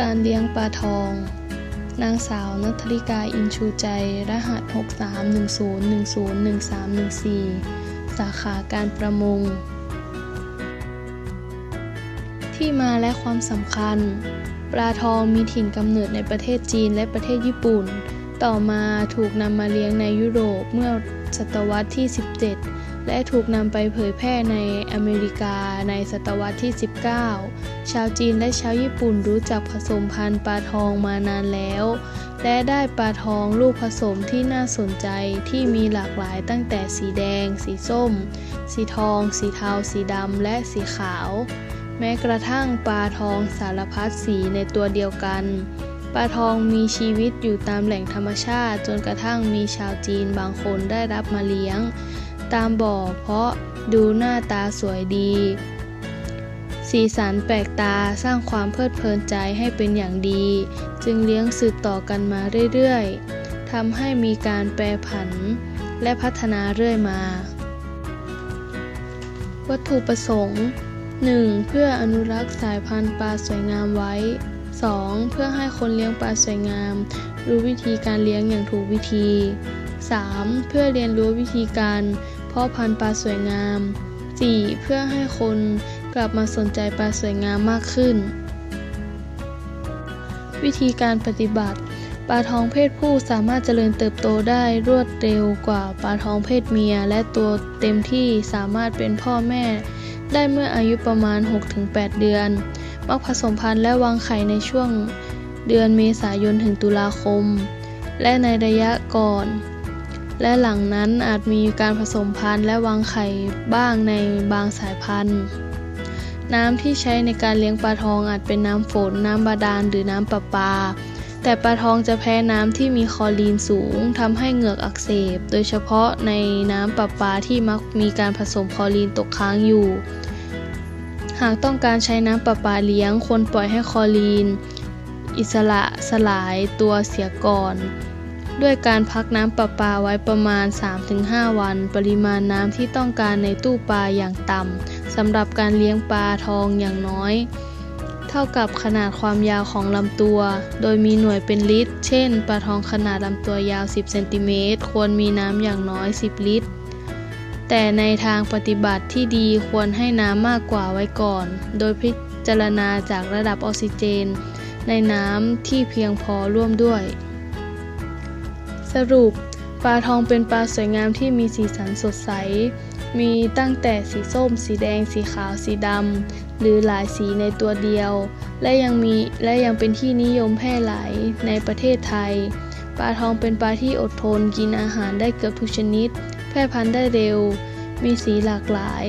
การเลี้ยงปลาทอง นางสาวนัทริกาอินชูใจ รหัส 6310101314 สาขาการประมง ที่มาและความสำคัญ ปลาทองมีถิ่นกำเนิดในประเทศจีนและประเทศญี่ปุ่น ต่อมาถูกนำมาเลี้ยงในยุโรปเมื่อศตวรรษที่ 17 และถูกนำไปเผยแพร่ในอเมริกาในศตวรรษที่ 19 ชาวจีนและชาวญี่ปุ่นรู้จักผสมพันธุ์ปลาทองมานานแล้ว และได้ปลาทองลูกผสมที่น่าสนใจที่มีหลากหลายตั้งแต่สีแดง สีส้ม สีทอง สีเทา สีดำ และสีขาว แม้กระทั่งปลาทองสารพัดสีในตัวเดียวกันปลาทองมีชีวิตอยู่ตามแหล่งธรรมชาติ จนกระทั่งมีชาวจีนบางคนได้รับมาเลี้ยง ตามบ่อเพราะดูหน้าตาสวยดี สีสันแปลกตาสร้างความเพลิดเพลินใจให้เป็นอย่างดี จึงเลี้ยงสืบต่อกันมาเรื่อยๆทำให้มีการแปรผันและพัฒนาเรื่อยมา วัตถุประสงค์ 1. เพื่ออนุรักษ์สายพันธุ์ปลาสวยงามไว้ 2. เพื่อให้คนเลี้ยงปลาสวยงาม รู้วิธีการเลี้ยงอย่างถูกวิธี 3. เพื่อเรียนรู้วิธีการ เพาะพันธุ์ปลาสวยงาม 4. เพื่อให้คนกลับมาสนใจปลาสวยงามมากขึ้น วิธีการปฏิบัติ ปลาทองเพศผู้สามารถเจริญเติบโตได้รวดเร็วกว่าปลาทองเพศเมีย และตัวเต็มที่สามารถเป็นพ่อแม่ ได้เมื่ออายุประมาณ 6-8 เดือนมักผสมพันธุ์และวางไข่ในช่วงเดือนเมษายนถึงตุลาคม และในระยะก่อน และหลังนั้นอาจมีการผสมพันธุ์และวางไข่บ้างในบางสายพันธุ์ น้ำที่ใช้ในการเลี้ยงปลาทองอาจเป็นน้ำฝน น้ำบาดาลหรือน้ำประปา แต่ปลาทองจะแพ้น้ำที่มีคอรีนสูงทำให้เหงือกอักเสบ โดยเฉพาะในน้ำประปาที่มักมีการผสมคอรีนตกค้างอยู่ หากต้องการใช้น้ำประปาเลี้ยงควรปล่อยให้คอรีน อิสระสลายตัวเสียก่อน ด้วยการพักน้ำประปาไว้ประมาณ 3-5 วัน ปริมาณน้ำที่ต้องการในตู้ปลาอย่างต่ำสำหรับการเลี้ยงปลาทองอย่างน้อย เท่ากับขนาดความยาวของลำตัว โดยมีหน่วยเป็นลิตร เช่นปลาทองขนาดลำตัวยาว 10 เซนติเมตรควรมีน้ำอย่างน้อย 10 ลิตร แต่ในทางปฏิบัติที่ดีควรให้น้ำมากกว่าไว้ก่อน โดยพิจารณาจากระดับออกซิเจน ในน้ำที่เพียงพอร่วมด้วย สรุป ปลาทองเป็นปลาสวยงามที่มีสีสันสดใส มีตั้งแต่สีส้ม สีแดง สีขาว สีดำ หรือหลายสีในตัวเดียว และยังมีและยังเป็นที่นิยมแพร่หลายในประเทศไทย ปลาทองเป็นปลาที่อดทน กินอาหารได้เกือบทุกชนิด แพร่พันธุ์ได้เร็ว มีสีหลากหลาย